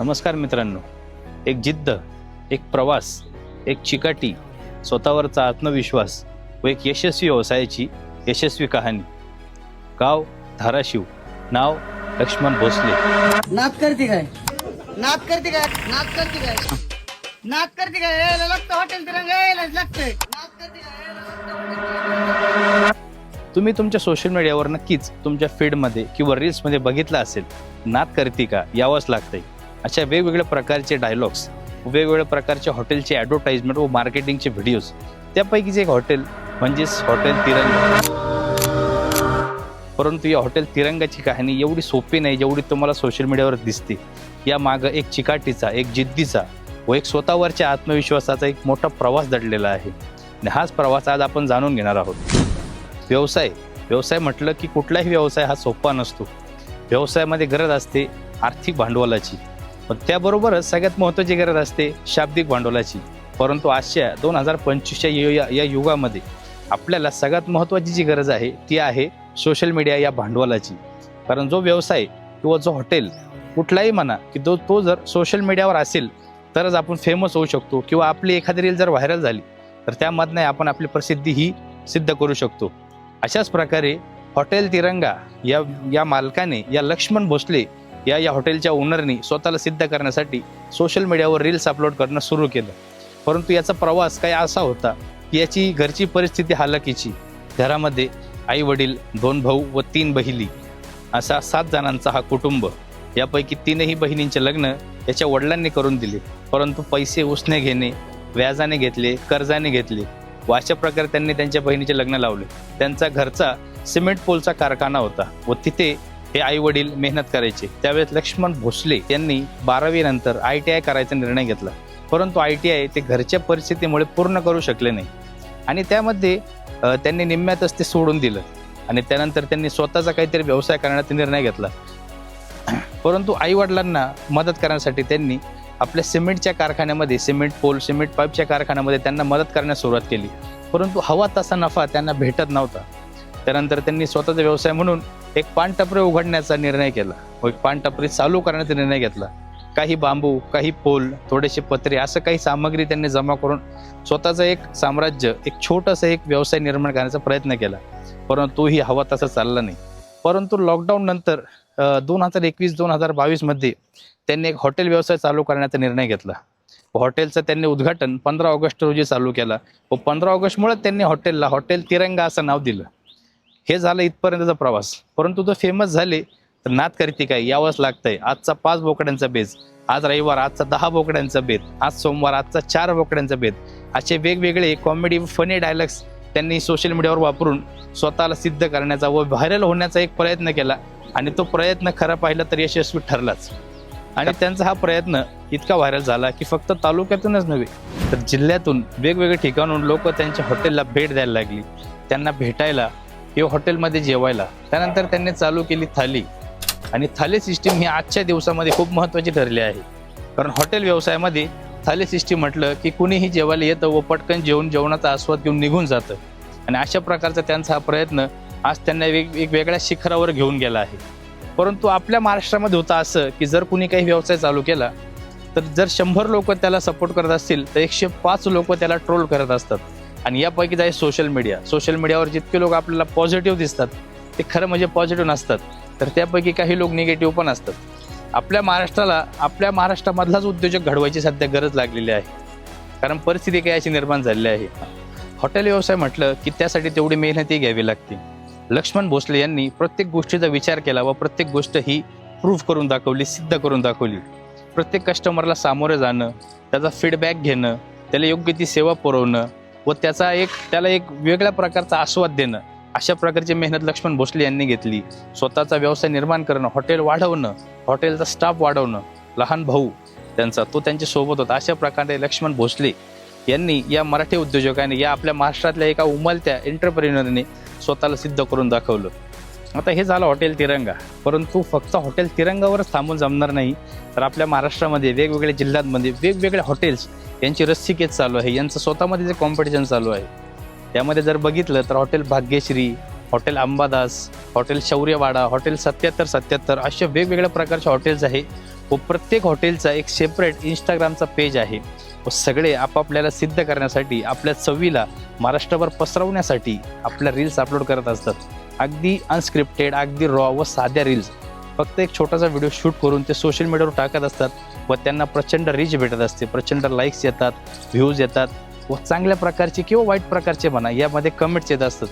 नमस्कार मित्रांनो. एक जिद्द एक प्रवास एक चिकाटी स्वतःवरचा आत्मविश्वास व एक यशस्वी व्यवसायाची यशस्वी कहाणी. गाव धाराशिव. नाव लक्ष्मण भोसले. नाद करते काय? नाद करते काय? नाद करते काय? नाद करते काय? लागतं हॉटेल तिरंगा. लागतंय. तुम्ही तुमच्या सोशल मीडियावर नक्कीच तुमच्या फीडमध्ये किंवा रील्समध्ये बघितलं असेल नाद करती का? यावंच लागतंय. अशा वेगवेगळ्या प्रकारचे डायलॉग्स वेगवेगळ्या प्रकारच्या हॉटेलचे ॲडव्हर्टाईजमेंट व मार्केटिंगचे व्हिडिओज त्यापैकीच एक हॉटेल म्हणजेच हॉटेल तिरंगा. परंतु या हॉटेल तिरंगाची कहाणी एवढी सोपी नाही जेवढी तुम्हाला सोशल मीडियावर दिसते. या मागं एक चिकाटीचा एक जिद्दीचा व एक स्वतःवरच्या आत्मविश्वासाचा एक मोठा प्रवास दडलेला आहे. आणि हाच प्रवास आज आपण जाणून घेणार आहोत. व्यवसाय. व्यवसाय म्हटलं की कुठलाही व्यवसाय हा सोपा नसतो. व्यवसायामध्ये गरज असते आर्थिक भांडवलाची. पण त्याबरोबरच सगळ्यात महत्त्वाची गरज असते शाब्दिक भांडवलाची. परंतु आजच्या दोन हजार पंचवीसच्या या या युगामध्ये आपल्याला सगळ्यात महत्त्वाची जी गरज आहे ती आहे सोशल मीडिया या भांडवलाची. कारण जो व्यवसाय किंवा जो हॉटेल कुठलाही म्हणा की तो तो जर सोशल मीडियावर असेल तरच आपण फेमस होऊ शकतो किंवा आपली एखादी रील जर व्हायरल झाली तर त्यामधनं आपण आपली प्रसिद्धी ही सिद्ध करू शकतो. अशाच प्रकारे हॉटेल तिरंगा या या मालकाने या लक्ष्मण भोसले या या हॉटेलच्या ओनरनी स्वतःला सिद्ध करण्यासाठी सोशल मीडियावर रील्स अपलोड करणं सुरू केलं. परंतु याचा प्रवास काही असा होता की याची घरची परिस्थिती हालाकीची. घरामध्ये आई वडील दोन भाऊ व तीन बहिणी असा सात जणांचा हा कुटुंब. यापैकी तीनही बहिणींचे लग्न याच्या वडिलांनी करून दिले. परंतु पैसे उसने घेणे व्याजाने घेतले कर्जाने घेतले व अशा प्रकारे त्यांनी त्यांच्या बहिणीचे लग्न लावले. त्यांचा घरचा सिमेंट पोलचा कारखाना होता व तिथे हे आई वडील मेहनत करायचे. त्यावेळेस लक्ष्मण भोसले यांनी बारावी नंतर आय टी आय करायचा निर्णय घेतला. परंतु आय टी आय ते घरच्या परिस्थितीमुळे पूर्ण करू शकले नाही. आणि त्यामध्ये त्यांनी निम्म्यातच ते सोडून दिलं. आणि त्यानंतर त्यांनी स्वतःचा काहीतरी व्यवसाय करण्याचा निर्णय घेतला. परंतु आई वडिलांना मदत करण्यासाठी त्यांनी आपल्या सिमेंटच्या कारखान्यामध्ये सिमेंट पोल सिमेंट पाईपच्या कारखान्यामध्ये त्यांना मदत करण्यास सुरुवात केली. परंतु हवा तसा नफा त्यांना भेटत नव्हता. त्यानंतर त्यांनी स्वतःचा व्यवसाय म्हणून एक पानटपरी उघडण्याचा निर्णय केला. व एक पानटपरी चालू करण्याचा निर्णय घेतला. काही बांबू काही पोल थोडेसे पत्रे असं काही सामग्री त्यांनी जमा करून स्वतःचं एक साम्राज्य एक छोटंसं एक व्यवसाय निर्माण करण्याचा प्रयत्न केला. परंतु ही हवा तसा चालला नाही. परंतु लॉकडाऊन नंतर दोन हजार एकवीस दोन हजार बावीसमध्ये त्यांनी एक हॉटेल व्यवसाय चालू करण्याचा निर्णय घेतला. हॉटेलचं त्यांनी उद्घाटन पंधरा ऑगस्ट रोजी चालू केला. व पंधरा ऑगस्टमुळे त्यांनी हॉटेलला हॉटेल तिरंगा असं नाव दिलं. हे झालं इथपर्यंतचा प्रवास. परंतु तो फेमस झाले तर नाद करते काय? यावंच लागतंय. आजचा पाच बोकड्यांचा बेज आज रविवार आजचा दहा बोकड्यांचा बेत आज सोमवार आजचा चार बोकड्यांचा बेत. असे वेगवेगळे कॉमेडी फनी डायलॉग्स त्यांनी सोशल मीडियावर वापरून स्वतःला सिद्ध करण्याचा व व्हायरल होण्याचा एक प्रयत्न केला आणि तो प्रयत्न खरा पाहिला तर यशस्वी ठरलाच. आणि त्यांचा हा प्रयत्न इतका व्हायरल झाला की फक्त तालुक्यातूनच नव्हे तर जिल्ह्यातून वेगवेगळ्या ठिकाणून लोक त्यांच्या हॉटेलला भेट द्यायला लागली. त्यांना भेटायला किंवा हॉटेलमध्ये जेवायला. त्यानंतर त्यांनी चालू केली थाली. आणि थाली सिस्टीम ही आजच्या दिवसामध्ये खूप महत्त्वाची ठरली आहे. कारण हॉटेल व्यवसायामध्ये थाली सिस्टीम म्हटलं की कुणीही जेवायला येतं व पटकन जेवण जेवणाचा आस्वाद घेऊन निघून जातं. आणि अशा प्रकारचा त्यांचा हा प्रयत्न आज त्यांना वेग एक वेगळ्या शिखरावर घेऊन गेला आहे. परंतु आपल्या महाराष्ट्रामध्ये होतं असं की जर कुणी काही व्यवसाय चालू केला तर जर शंभर लोक त्याला सपोर्ट करत असतील तर एकशे पाच लोक त्याला ट्रोल करत असतात. आणि यापैकीच आहे सोशल मीडिया सोशल मीडियावर जितके लोक आपल्याला पॉझिटिव्ह दिसतात ते खरं म्हणजे पॉझिटिव्ह नसतात. तर त्यापैकी काही लोक निगेटिव्ह पण असतात. आपल्या महाराष्ट्राला आपल्या महाराष्ट्रामधलाच उद्योजक घडवायची सध्या गरज लागलेली आहे. कारण परिस्थिती काही अशी निर्माण झालेली आहे. हॉटेल व्यवसाय म्हटलं की त्यासाठी तेवढी मेहनतही घ्यावी लागते. लक्ष्मण भोसले यांनी प्रत्येक गोष्टीचा विचार केला व प्रत्येक गोष्ट ही प्रूफ करून दाखवली सिद्ध करून दाखवली. प्रत्येक कस्टमरला सामोरे जाणं त्याचा फीडबॅक घेणं त्याला योग्य ती सेवा पुरवणं व त्याचा एक त्याला एक वेगळ्या प्रकारचा आस्वाद देणं. अशा प्रकारची मेहनत लक्ष्मण भोसले यांनी घेतली. स्वतःचा व्यवसाय निर्माण करणं हॉटेल वाढवणं हॉटेलचा स्टाफ वाढवणं लहान भाऊ त्यांचा तो त्यांच्यासोबत होता. अशा प्रकारे लक्ष्मण भोसले यांनी या मराठी उद्योजकांनी या आपल्या महाराष्ट्रातल्या एका उमलत्या एंटरप्रेन्युअरने स्वतःला सिद्ध करून दाखवलं. आता हे झालं हॉटेल तिरंगा. परंतु फक्त हॉटेल तिरंगावरच थांबून जमणार नाही. तर आपल्या महाराष्ट्रामध्ये वेगवेगळ्या जिल्ह्यांमध्ये वेगवेगळ्या हॉटेल्स यांची रस्सीकेच चालू आहे. यांचं स्वतःमध्ये जे कॉम्पिटिशन चालू आहे. त्यामध्ये जर बघितलं तर hotel Bhagyashree hotel Ambadas hotel Shauryawada hotel सत्याहत्तर सत्याहत्तर अशा वेगवेगळ्या प्रकारचे हॉटेल्स आहे. व प्रत्येक हॉटेलचा एक सेपरेट इंस्टाग्रामचा पेज आहे. व सगळे आपापल्याला सिद्ध करण्यासाठी आपल्या चवीला महाराष्ट्रभर पसरवण्यासाठी आपल्या रील्स अपलोड करत असतात. अगदी अनस्क्रिप्टेड अगदी रॉ व साध्या रील्स फक्त एक छोटासा व्हिडिओ शूट करून ते सोशल मीडियावर टाकत असतात व त्यांना प्रचंड रीच भेटत असते प्रचंड लाईक्स येतात व्ह्यूज येतात व चांगल्या प्रकारचे किंवा वाईट प्रकारचे म्हणा यामध्ये कमेंट्स येत असतात.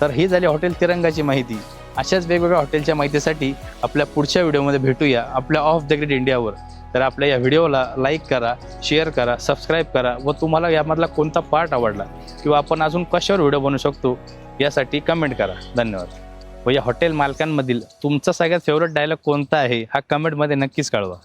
तर ही झाली हॉटेल तिरंगाची माहिती. अशाच वेगवेगळ्या हॉटेलच्या माहितीसाठी आपल्या पुढच्या व्हिडिओमध्ये भेटूया आपल्या ऑफ द ग्रीड इंडियावर तर आपल्या या व्हिडिओला लाईक करा शेअर करा सबस्क्राईब करा व तुम्हाला यामधला कोणता पार्ट आवडला किंवा आपण अजून कशावर व्हिडिओ बनवू शकतो यासाठी कमेंट करा. धन्यवाद. व या हॉटेल मालकांमधील तुमचा सगळ्यात फेवरेट डायलॉग कोणता आहे? हा कमेंटमध्ये नक्कीच कळवा.